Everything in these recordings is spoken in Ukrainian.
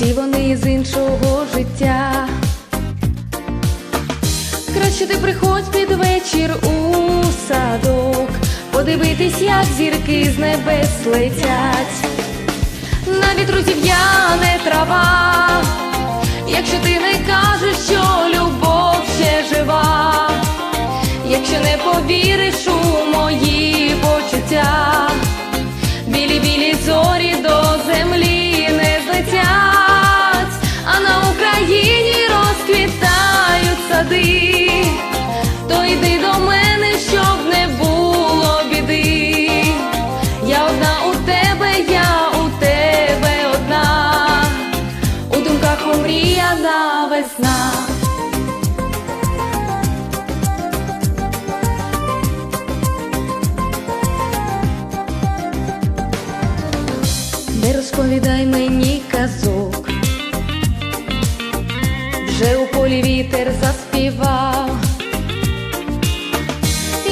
всі вони з іншого життя. Краще ти приходь під вечір у садок, подивитись, як зірки з небес летять. Навіть друзів я не трава, якщо ти не кажеш, що любов ще жива, якщо не повіриш у мої. Не розповідай мені казок, вже у полі вітер заспівав.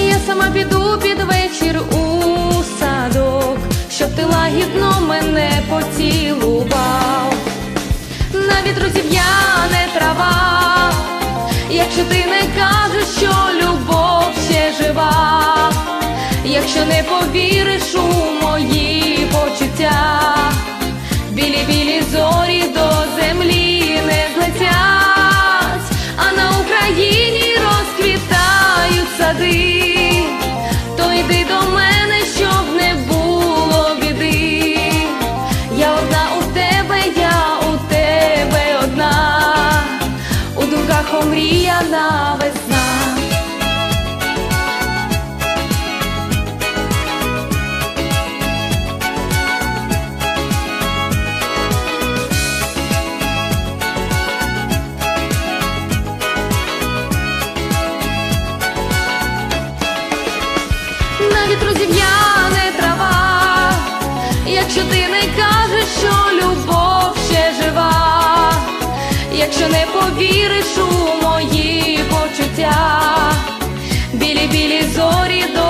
Я сама піду під вечір у садок, щоб ти лагідно мене поцілував. Навіть розів'яне трава, якщо ти не омріяна весна. навіть розів'яне трава, якщо ти не кажеш, що любов якщо не повіриш у мої почуття, білі білі зорі до